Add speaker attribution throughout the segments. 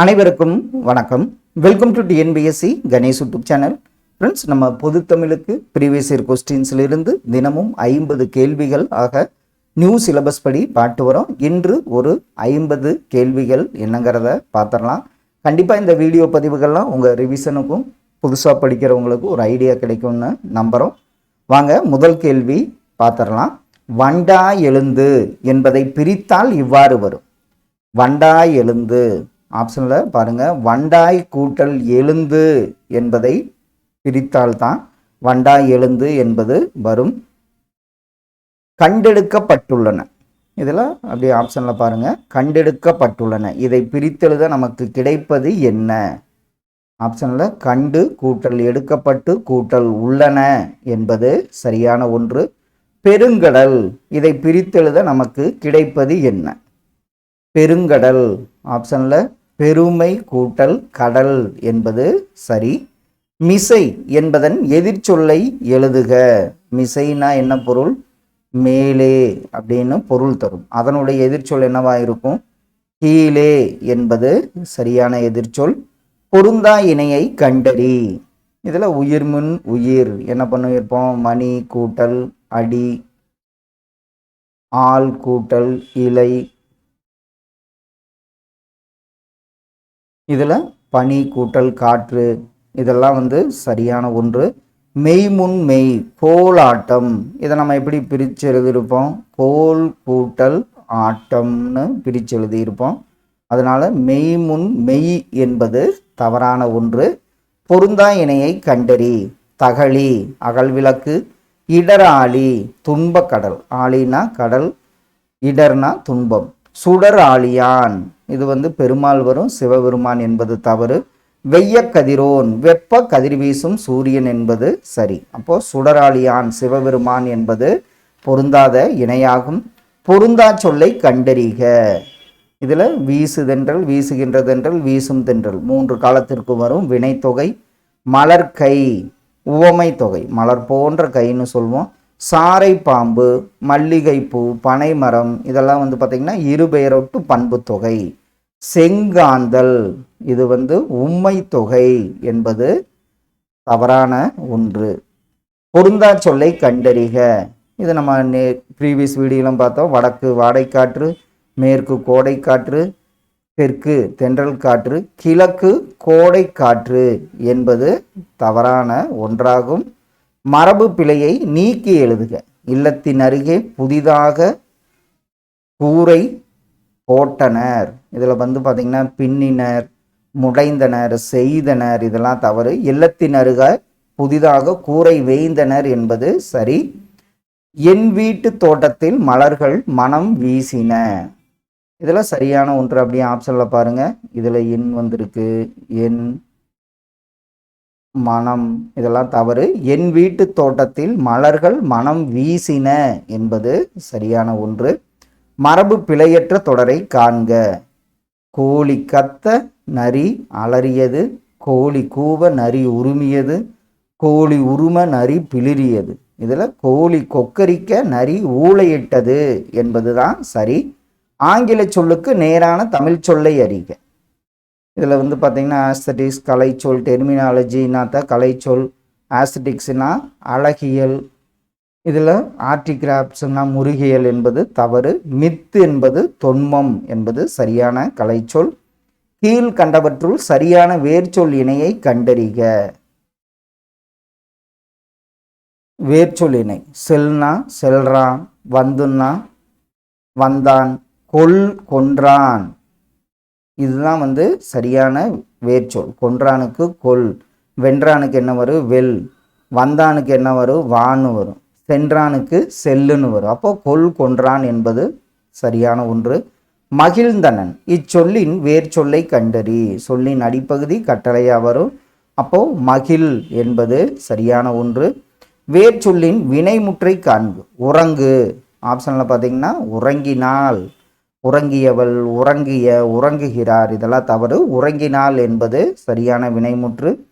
Speaker 1: அனைவருக்கும் வணக்கம். Welcome to TNPSC Ganesh YouTube channel friends நம்ம பொது தமிழுக்கு ப்ரீவியஸ் இயர் கொஸ்டின்ஸ்லேருந்து தினமும் ஐம்பது கேள்விகள் ஆக நியூ சிலபஸ் படி பாட்டு வரோம். இன்று ஒரு ஐம்பது கேள்விகள் என்னங்கிறத பார்த்துடலாம். கண்டிப்பாக இந்த வீடியோ பதிவுகள்லாம் உங்கள் ரிவிஷனுக்கும் புதுசாக படிக்கிறவங்களுக்கும் ஒரு ஐடியா கிடைக்கும்னு நம்புகிறோம் வாங்க முதல் கேள்வி பார்த்துடலாம். வண்டா எழுந்து என்பதை பிரித்தால் இவ்வாறு வரும். வண்டா எழுந்து ஆப்ஷனில் பாருங்கள் வண்டாய் கூட்டல் எழுந்து என்பதை பிரித்தால்தான் வண்டாய் எழுந்து என்பது வரும். கண்டெடுக்கப்பட்டுள்ளன. இதில் அப்படியே ஆப்ஷனில் பாருங்கள் கண்டெடுக்கப்பட்டுள்ளன. இதை பிரித்தெழுத நமக்கு கிடைப்பது என்ன? ஆப்ஷனில் கண்டு கூட்டல் எடுக்கப்பட்டு கூட்டல் உள்ளன என்பது சரியான ஒன்று. பெருங்கடல். இதை பிரித்தெழுத நமக்கு கிடைப்பது என்ன? பெருங்கடல். ஆப்ஷனில் பெருமை கூட்டல் கடல் என்பது சரி. மிசை என்பதன் எதிர்ச்சொல்லை எழுதுக. மிசைனா என்ன பொருள்? மேலே அப்படின்னு பொருள் தரும். அதனுடைய எதிர்ச்சொல் என்னவா இருக்கும்? கீழே என்பது சரியான எதிர்ச்சொல் பொருந்தா இணையை கண்டறி. இதில் உயிர்முன் உயிர். என்ன பண்ணியிருப்போம்? மணி கூட்டல் அடி ஆள் கூட்டல் இலை இதில் பனி கூட்டல் காற்று இதெல்லாம் வந்து சரியான ஒன்று. மெய்முன் மெய் கோலாட்டம் இதை நம்ம எப்படி பிரித்து எழுதியிருப்போம்? கோல் கூட்டல் ஆட்டம்னு பிரித்து எழுதியிருப்போம். அதனால் மெய்முன் மெய் என்பது தவறான ஒன்று. பொருந்தா இணையை கண்டறி தகழி அகல்விளக்கு இடர் ஆளி துன்ப கடல். ஆளினா கடல் இடர்னா துன்பம். சுடர் ஆழியான் இது வந்து பெருமாள் வரும் சிவபெருமான் என்பது தவறு. வெய்ய கதிரோன் வெப்ப கதிர் வீசும் சூரியன் என்பது சரி. அப்போ சுடராளியான் சிவபெருமான் என்பது பொருந்தாத இணையாகும். பொருந்தா சொல்லை கண்டறிக. இதில் வீசுதென்றல் வீசுகின்றதென்றல் வீசும் தென்றல் மூன்று காலத்திற்கு வரும் வினைத்தொகை. மலர்கை உவமை தொகை மலர் போன்ற கைன்னு சொல்வோம். சாரை பாம்பு மல்லிகைப்பூ பனைமரம் இதெல்லாம் வந்து பார்த்திங்கன்னா இருபெயரொட்டு பண்பு தொகை. செங்காந்தல் இது வந்து உண்மை தொகை என்பது தவறான ஒன்று. பொருந்தா சொல்லை கண்டறிக. இது நம்ம நே ப்ரீவியஸ் வீடியோலாம் பார்த்தோம். வடக்கு வாடைக்காற்று மேற்கு கோடைக்காற்று தெற்கு தென்றல் காற்று கிழக்கு கோடைக்காற்று என்பது தவறான ஒன்றாகும். மரபு பிழையை நீக்கி எழுதுக. இல்லத்தின் அருகே புதிதாக கூரை போட்டனர். இதில் வந்து பார்த்திங்கன்னா பின்னினர் முடைந்தனர் செய்தனர் இதெல்லாம் தவறு. இல்லத்தின் அருக புதிதாக கூரை வேய்ந்தனர் என்பது சரி. என் வீட்டு தோட்டத்தில் மலர்கள் மனம் வீசின. இதில் சரியான ஒன்று அப்படியே ஆப்ஷனில் பாருங்கள் இதில் என் வந்திருக்கு. என் மனம் இதெல்லாம் தவறு. என் வீட்டு தோட்டத்தில் மலர்கள் மனம் வீசின என்பது சரியான ஒன்று. மரபு பிழையற்ற தொடரை காண்க. கோழி கத்த நரி அலறியது. கோழி கூவ நரி உருமியது. கோழி உரும நரி பிளிரியது இதில் கோழி கொக்கரிக்க நரி ஊளையிட்டது என்பதுதான் சரி. ஆங்கில சொல்லுக்கு நேரான தமிழ் சொல்லை அறிக. இதில் வந்து பார்த்திங்கன்னா ஆஸ்தட்டிக்ஸ் கலைச்சொல் டெர்மினாலஜினாத்தா கலைச்சொல் ஆஸ்தட்டிக்ஸ்னா அழகியல் இதில் ஆர்டிகிராப்ஸ்னா முருகியல் என்பது தவறு மித்து என்பது தொன்மம் என்பது சரியான கலைச்சொல் கீழ் கண்டவற்றுள் சரியான வேர்ச்சொல் இணையை கண்டறிக. வேர்ச்சொல் இணை செல்னா செல்றான் வந்துன்னா வந்தான் கொல் கொன்றான். இதுதான் வந்து சரியான வேர்ச்சொல். கொன்றானுக்கு கொல் வென்றானுக்கு என்ன வரும்? வெல். வந்தானுக்கு என்ன வரும்? வான்னு வரும். சென்றானுக்கு செல்லுன்னு வரும். அப்போ கொல் கொன்றான் என்பது சரியான ஒன்று. மகிழ்ந்தனன். இச்சொல்லின் வேர்ச்சொல்லை கண்டறி. சொல்லின் அடிப்பகுதி கட்டளையாக வரும். அப்போ மகிழ் என்பது சரியான ஒன்று. வேர்ச்சொல்லின் வினைமுற்றை காண்பு. உறங்கு. ஆப்ஷனில் பார்த்தீங்கன்னா உறங்கினால். உறங்கியவள் உறங்கிய உறங்குகிறார். இதெல்லாம் தவறு. உறங்கினாள் என்பது சரியான வினைமுற்று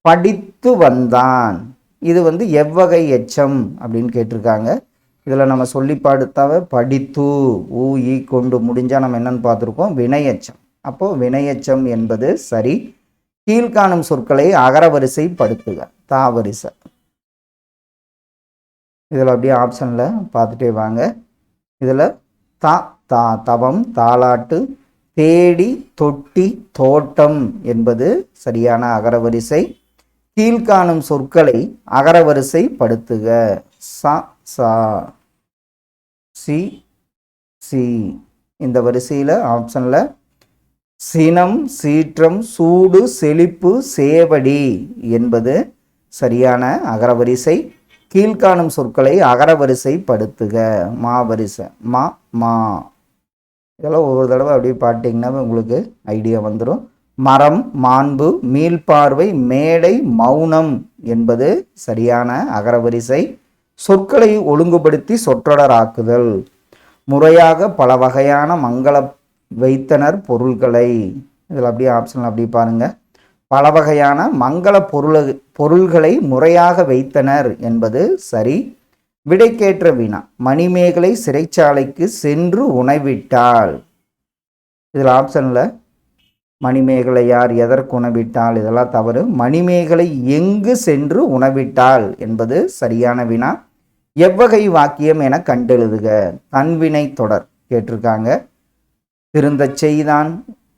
Speaker 1: படித்து வந்தான். இது வந்து எவ்வகை எச்சம் அப்படின்னு கேட்டிருக்காங்க. இதில் நம்ம சொல்லி பாடுத்தாவ படித்து ஊ ஈ கொண்டு முடிஞ்சால் நம்ம என்னன்னு பார்த்துருக்கோம் வினை எச்சம். வினையச்சம் என்பது சரி. கீழ்காணும் சொற்களை அகரவரிசைப்படுத்துக. தாவரிசை. இதில் அப்படியே ஆப்ஷனில் பார்த்துட்டே வாங்க. இதில் தா தா தவம் தாலாட்டு தேடி தொட்டி தோட்டம் என்பது சரியான அகரவரிசை. கீழ்காணும் சொற்களை அகரவரிசைப்படுத்துக. ச சா சி சி. இந்த வரிசையில் ஆப்ஷனில் சினம் சீற்றம் சூடு செழிப்பு சேவடி என்பது சரியான அகரவரிசை. கீழ்காணும் சொற்களை அகரவரிசைப்படுத்துக. மா வரிசை மா மா. இதெல்லாம் ஒவ்வொரு தடவை அப்படியே பாட்டிங்கன்னா உங்களுக்கு ஐடியா வந்துடும் மரம் மாண்பு மீள்பார்வை மேடை மௌனம் என்பது சரியான அகரவரிசை. சொற்களை ஒழுங்குபடுத்தி சொற்றொடராக்குதல். முறையாக பல வகையான மங்கள வைத்தனர் பொருள்களை. இதில் அப்படியே ஆப்ஷனில் அப்படி பாருங்க. பல வகையான மங்கள பொருள் பொருள்களை முறையாக வைத்தனர் என்பது சரி. விடைக்கேற்ற வினா மணிமேகலை சிறைச்சாலைக்கு சென்று உணவிட்டாள். இதில் ஆப்ஷனில் மணிமேகலை யார் எதற்கு உணவிட்டாள் இதெல்லாம் தவறு. மணிமேகலை எங்கு சென்று உணவிட்டாள் என்பது சரியான வினா எவ்வகை வாக்கியம் என கண்டெழுதுக. தன்வினை தொடர் கேட்டிருக்காங்க. திருந்த செய்தான்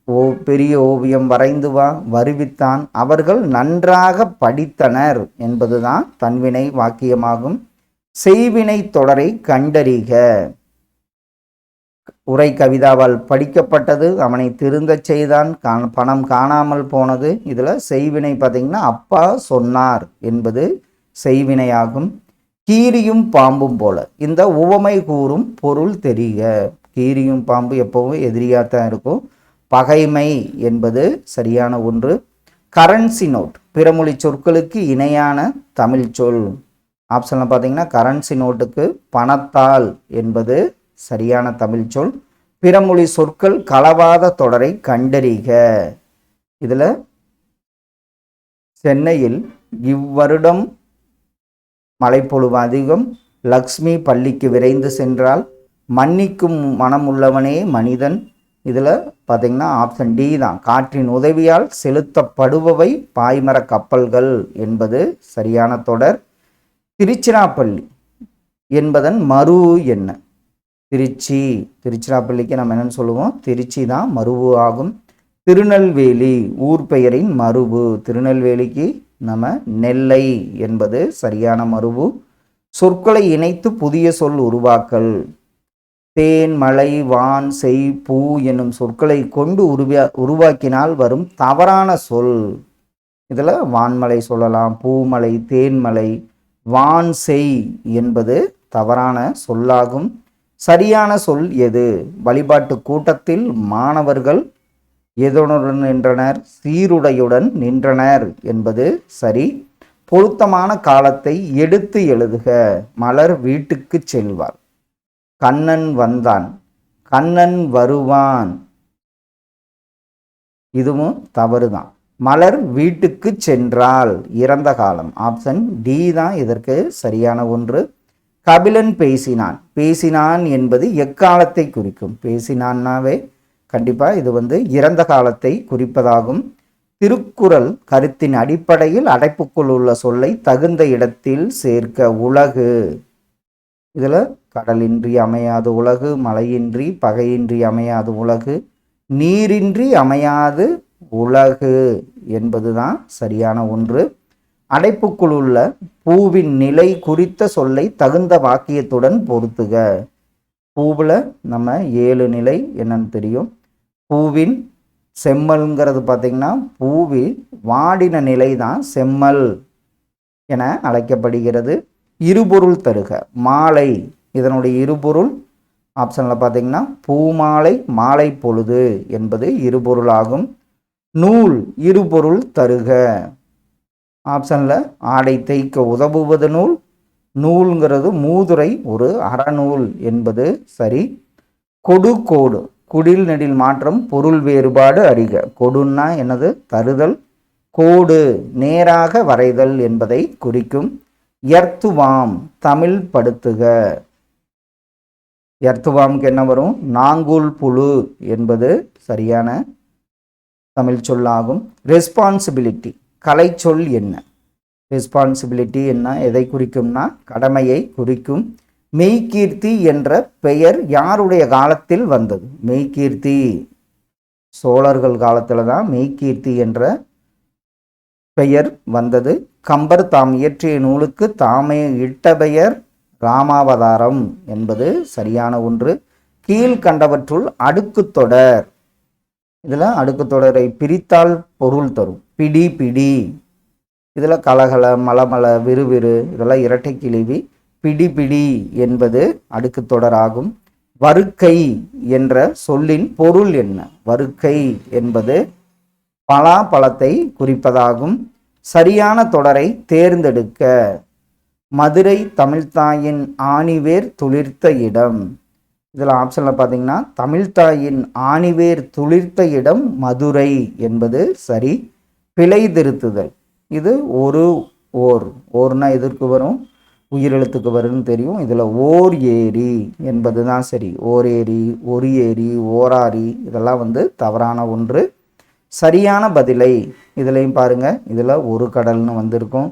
Speaker 1: ஓ பெரிய ஓவியம் வரைந்து வா வருவித்தான். அவர்கள் நன்றாக படித்தனர் என்பதுதான் தன்வினை வாக்கியமாகும். செய்வினை தொடரை கண்டறிக. உரை கவிதாவால் படிக்கப்பட்டது அவனை திருந்தச் செய்தான் கா- பணம் காணாமல் போனது. இதில் செய்வினை பார்த்தீங்கன்னா அப்பா சொன்னார் என்பது செய்வினையாகும். கீரியும் பாம்பும் போல. இந்த உவமை கூறும் பொருள் தெரிய கீரியும் பாம்பு எப்பவும் எதிரியாக தான் இருக்கும். பகைமை என்பது சரியான ஒன்று. கரன்சி நோட் பிறமொழி சொற்களுக்கு இணையான தமிழ் சொல் ஆப்ஷனில் பார்த்தீங்கன்னா கரன்சி நோட்டுக்கு பணத்தால் என்பது சரியான தமிழ் சொல். பிறமொழி சொற்கள் களவாத தொடரை கண்டறிக. இதில் சென்னையில் இவ்வருடம் மழைப்பொழுவு அதிகம். லக்ஷ்மி பள்ளிக்கு விரைந்து சென்றால் மன்னிக்கும் மனமுள்ளவனே மனிதன். இதில் பார்த்தீங்கன்னா ஆப்ஷன் டி தான். காற்றின் உதவியால் செலுத்தப்படுபவை பாய்மர கப்பல்கள் என்பது சரியான தொடர். திருச்சிராப்பள்ளி என்பதன் மறு என்ன? திருச்சி திருச்சிராப்பள்ளிக்கு நம்ம என்னன்னு சொல்லுவோம்? திருச்சி தான் மருவு ஆகும். திருநெல்வேலி ஊர் பெயரின் மருவு திருநெல்வேலிக்கு நம்ம நெல்லை என்பது சரியான மருவு சொற்களை இணைத்து புதிய சொல் உருவாக்கல். தேன் மலை வான் செய் பூ என்னும் சொற்களை கொண்டு உருவா உருவாக்கினால் வரும் தவறான சொல். இதில் வான்மலை சொல்லலாம் பூமலை தேன்மலை வான் செய் என்பது தவறான சொல்லாகும். சரியான சொல் எது? வழிபாட்டு கூட்டத்தில் மாணவர்கள் எதனுடன் நின்றனர்? சீருடையுடன் நின்றனர் என்பது சரி. பொருத்தமான காலத்தை எடுத்து எழுதுக. மலர் வீட்டுக்கு செல்வார். கண்ணன் வந்தான். கண்ணன் வருவான். இதுவும் தவறுதான். மலர் வீட்டுக்கு சென்றால் இறந்த காலம். ஆப்ஷன் டி தான் இதற்கு சரியான ஒன்று. கபிலன் பேசினான். பேசினான் என்பது எக்காலத்தை குறிக்கும்? பேசினான்னாவே கண்டிப்பாக இது வந்து இறந்த காலத்தை குறிப்பதாகும். திருக்குறள் கருத்தின் அடிப்படையில் அடைப்புக்குள் உள்ள சொல்லை தகுந்த இடத்தில் சேர்க்க உலகு. இதில் கடலின்றி அமையாது உலகு மலையின்றி பகையின்றி அமையாது உலகு நீரின்றி அமையாது உலகு என்பதுதான் சரியான ஒன்று. அடைப்புக்குள் உள்ள பூவின் நிலை குறித்த சொல்லை தகுந்த வாக்கியத்துடன் பொருத்துக. பூவில் நம்ம ஏழு நிலை என்னன்னு தெரியும். பூவின் செம்மல்ங்கிறது பார்த்திங்கன்னா பூவி வாடின நிலை தான் செம்மல் என அழைக்கப்படுகிறது. இருபொருள் தருக. மாலை. இதனுடைய இருபொருள் ஆப்ஷனில் பார்த்தீங்கன்னா பூமாலை மாலை பொழுது என்பது இருபொருளாகும். நூல் இருபொருள் தருக. ஆப்ஷனில் ஆடை தைக்க உதவுவது நூல். நூல்ங்கிறது மூதுரை ஒரு அறநூல் என்பது சரி. கொடு கோடு குடில் நெடில் மாற்றம் பொருள் வேறுபாடு அறிக. கொடுன்னா என்னது? தருதல். கோடு நேராக வரைதல் என்பதை குறிக்கும். எர்த்துவாம் தமிழ் படுத்துக. எர்த்துவாம்க்கு என்ன வரும்? நாங்கூல் புழு என்பது சரியான தமிழ் சொல்லாகும். ரெஸ்பான்சிபிலிட்டி கலைச்சொல் என்ன? ரெஸ்பான்சிபிலிட்டி என்ன? எதை குறிக்கும்னா கடமையை குறிக்கும். மெய்கீர்த்தி என்ற பெயர் யாருடைய காலத்தில் வந்தது? மெய்கீர்த்தி. சோழர்கள் காலத்தில் தான் மெய்கீர்த்தி என்ற பெயர் வந்தது. கம்பர் தாம் இயற்றிய நூலுக்கு தாமே இட்ட பெயர் ராமாவதாரம் என்பது சரியான ஒன்று. கீழ்கண்டவற்றுள் அடுக்கு தொடர். இதில் அடுக்கு தொடரை பிரித்தால் பொருள் தரும். பிடி பிடி. இதில் கலகல மலமல விறுவிறு இதெல்லாம் இரட்டை கிழிவி பிடி பிடி என்பது அடுக்கு தொடராகும் வருக்கை என்ற சொல்லின் பொருள் என்ன? வருக்கை என்பது பலாப்பழத்தை குறிப்பதாகும். சரியான தொடரை தேர்ந்தெடுக்க மதுரை தமிழ்தாயின் ஆணிவேர் துளிர்த்த இடம். இதில் ஆப்ஷனில் பார்த்தீங்கன்னா தமிழ்தாயின் ஆணிவேர் துளிர்த்த இடம் மதுரை என்பது சரி பிழை திருத்துதல். இது ஒரு ஓர் ஓர்னா எதற்கு வரும்? உயிரெழுத்துக்கு வரும்னு தெரியும். இதில் ஓர் ஏரி என்பது தான் சரி. ஓர் ஏரி ஒரு ஏரி ஓராரி இதெல்லாம் வந்து தவறான ஒன்று. சரியான பதிலை இதுலேயும் பாருங்கள் இதில் ஒரு கடல்னு வந்திருக்கும்.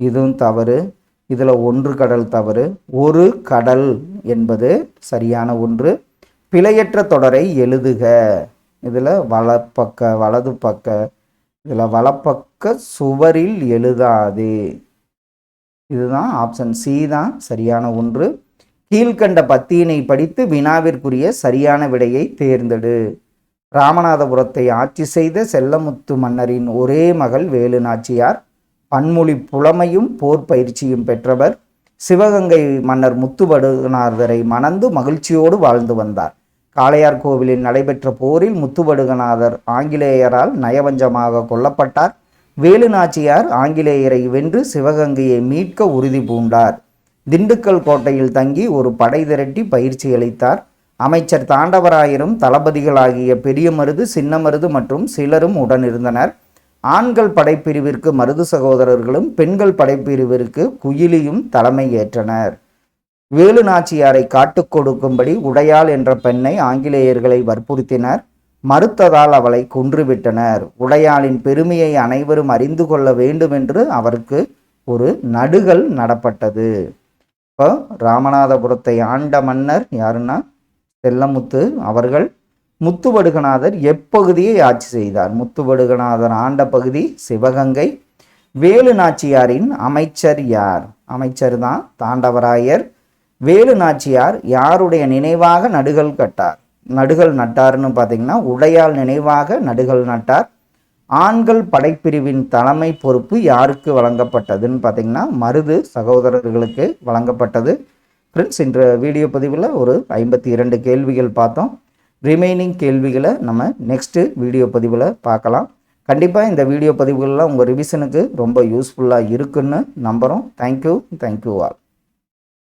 Speaker 1: இதுவும் தவறு. இதில் ஒன்று கடல் தவறு ஒரு கடல் என்பது சரியான ஒன்று. பிழையற்ற தொடரை எழுதுக. இதில் வலப்பக்க வலது பக்க இதில் வலப்பக்க சுவரில் எழுதாதே. இதுதான் ஆப்ஷன் சி தான் சரியான ஒன்று. கீழ்கண்ட பத்தியினை படித்து வினாவிற்குரிய சரியான விடையை தேர்ந்தெடு. ராமநாதபுரத்தை ஆட்சி செய்த செல்லமுத்து மன்னரின் ஒரே மகள் வேலு நாச்சியார் பன்மொழி புலமையும் போர் பயிற்சியும் பெற்றவர். சிவகங்கை மன்னர் முத்துவடுகநாதரை மணந்து மகிழ்ச்சியோடு வாழ்ந்து வந்தார். காளையார் கோவிலில் நடைபெற்ற போரில் முத்துவடுகநாதர் ஆங்கிலேயரால் நயவஞ்சமாக கொல்லப்பட்டார். வேலு நாச்சியார் ஆங்கிலேயரை வென்று சிவகங்கையை மீட்க உறுதி பூண்டார். திண்டுக்கல் கோட்டையில் தங்கி ஒரு படை திரட்டி பயிற்சி அளித்தார். அமைச்சர் தாண்டவராயரும் தளபதிகளாகிய பெரிய மருது சின்ன மருது மற்றும் சிலரும் உடனிருந்தனர். ஆண்கள் படைப்பிரிவிற்கு மருது சகோதரர்களும் பெண்கள் படைப்பிரிவிற்கு குயிலியும் தலைமை ஏற்றனர் வேலு நாச்சியாரை காட்டுக் கொடுக்கும்படி உடையாள் என்ற பெண்ணை ஆங்கிலேயர்களை வற்புறுத்தினர். மறுத்ததால் அவளை கொன்றுவிட்டனர். உடையாளின் பெருமையை அனைவரும் அறிந்து கொள்ள வேண்டும் என்று அவருக்கு ஒரு நடுகள் நடப்பட்டது. இப்போ ராமநாதபுரத்தை ஆண்ட மன்னர் யாருன்னா செல்லமுத்து அவர்கள் முத்துவடுகநாதர் எப்பகுதியை ஆட்சி செய்தார்? முத்துவடுகநாதர் ஆண்ட பகுதி சிவகங்கை. வேலு நாச்சியாரின் அமைச்சர் யார்? அமைச்சர் தான் தாண்டவராயர். வேலு நாச்சியார் யாருடைய நினைவாக நடுகள் கட்டார்? நடுகள் நட்டார்னு பார்த்தீங்கன்னா உடையால் நினைவாக நடுகள் நட்டார். ஆண்கள் படைப்பிரிவின் தலைமை பொறுப்பு யாருக்கு வழங்கப்பட்டதுன்னு பார்த்தீங்கன்னா மருது சகோதரர்களுக்கு வழங்கப்பட்டது. ஃப்ரெண்ட்ஸ் இன்ற வீடியோ பதிவில் ஒரு ஐம்பத்தி இரண்டு கேள்விகள் பார்த்தோம். ரிமைனிங் கேள்விகளை நம்ம நெக்ஸ்ட்டு வீடியோ பதிவில் பார்க்கலாம். கண்டிப்பாக இந்த வீடியோ பதிவுகள்லாம் உங்கள் ரிவிஷனுக்கு ரொம்ப யூஸ்ஃபுல்லாக இருக்குன்னு நம்புகிறோம் தேங்க்யூ தேங்க்யூ ஆல்